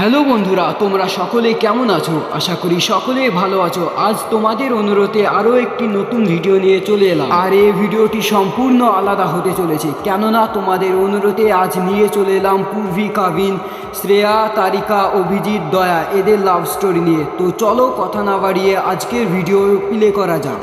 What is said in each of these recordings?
Hello বন্ধুরা, তোমরা সকলে কেমন আছো? আশা করি সকলে ভালো আছো। আজ তোমাদের অনুরোধে আরও একটি নতুন ভিডিও নিয়ে চলে এলাম। আর এই ভিডিওটি সম্পূর্ণ আলাদা হতে চলেছে। কেননা তোমাদের অনুরোধে আজ নিয়ে চলে এলাম পূর্বী কাবিন, শ্রেয়া, তারিকা, অভিজিৎ, দয়া, এদের লাভ স্টোরি নিয়ে। তো চলো কথা না বাড়িয়ে আজকের ভিডিও প্লে করা যাক।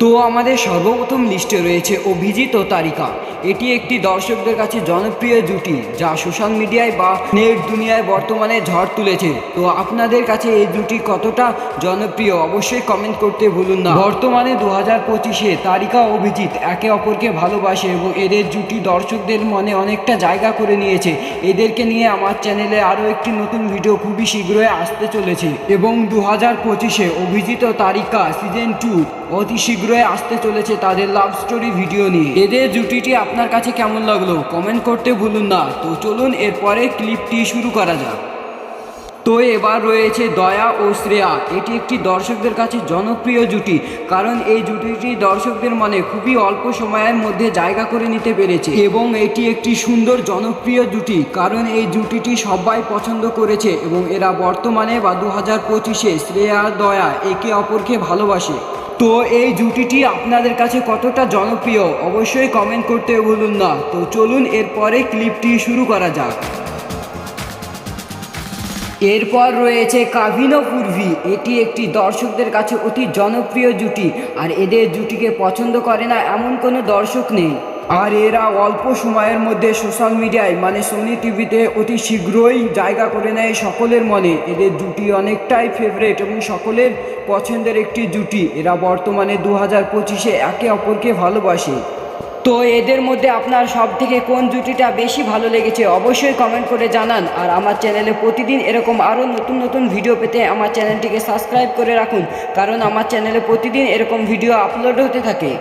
তো আমাদের সর্বপ্রথম লিস্টে রয়েছে অভিজিৎ ও তারিকা। এটি একটি দর্শকদের কাছে জনপ্রিয় জুটি, যা সোশ্যাল মিডিয়ায় বা নেট দুনিয়ায় বর্তমানে ঝড় তুলেছে। তো আপনাদের কাছে এই জুটি কতটা জনপ্রিয়, অবশ্যই কমেন্ট করতে ভুলুন না। বর্তমানে দু হাজার পঁচিশে তারিকা অভিজিৎ একে অপরকে ভালোবাসে এবং এদের জুটি দর্শকদের মনে অনেকটা জায়গা করে নিয়েছে। এদেরকে নিয়ে আমার চ্যানেলে আরও একটি নতুন ভিডিও খুবই শীঘ্রই আসতে চলেছে। এবং দু হাজার পঁচিশে অভিজিৎ ও তারিকা সিজন টু অতি শীঘ্রই আসতে চলেছে তাদের লাভ স্টোরি ভিডিও নিয়ে। এদের জুটিটি আপনার কাছে কেমন লাগল? কমেন্ট করতে ভুলুন না। তো চলুন এরপরে ক্লিপটি শুরু করা যাক। তো এবার রয়েছে দয়া ও শ্রেয়া। এটি একটি দর্শকদের কাছে জনপ্রিয় জুটি, কারণ এই জুটিটি দর্শকদের মনে খুবই অল্প সময়ের মধ্যে জায়গা করে নিতে পেরেছে। এবং এটি একটি সুন্দর জনপ্রিয় জুটি, কারণ এই জুটিটি সবাই পছন্দ করেছে এবং এরা বর্তমানে বা দু হাজার পঁচিশে শ্রেয়া, দয়া একে অপরকে ভালোবাসে। তো এই জুটিটি আপনাদের কাছে কতটা জনপ্রিয়? অবশ্যই কমেন্ট করতে বলুন না। তো চলুন এরপরে ক্লিপটি শুরু করা যাক। এরপর রয়েছে কাভিনো পূর্বি এটি একটি দর্শকদের কাছে অতি জনপ্রিয় জুটি। আর এদের জুটিকে পছন্দ করে না এমন কোনো দর্শক নেই। আর এরা অল্প সময়ের মধ্যে সোশ্যাল মিডিয়ায় মানে সোনি টিভিতে অতি শীঘ্রই জায়গা করে নেয় সকলের মনে। এদের জুটি অনেকটাই ফেভারেট এবং সকলের পছন্দের একটি জুটি। এরা বর্তমানে দু হাজার পঁচিশে একে অপরকে ভালোবাসে। তো এদের মধ্যে আপনার সব থেকে কোন জুটিটা বেশি ভালো লেগেছে অবশ্যই কমেন্ট করে জানান। আর আমার চ্যানেলে প্রতিদিন এরকম আরও নতুন নতুন ভিডিও পেতে আমার চ্যানেলটিকে সাবস্ক্রাইব করে রাখুন। কারণ আমার চ্যানেলে প্রতিদিন এরকম ভিডিও আপলোড হতে থাকে।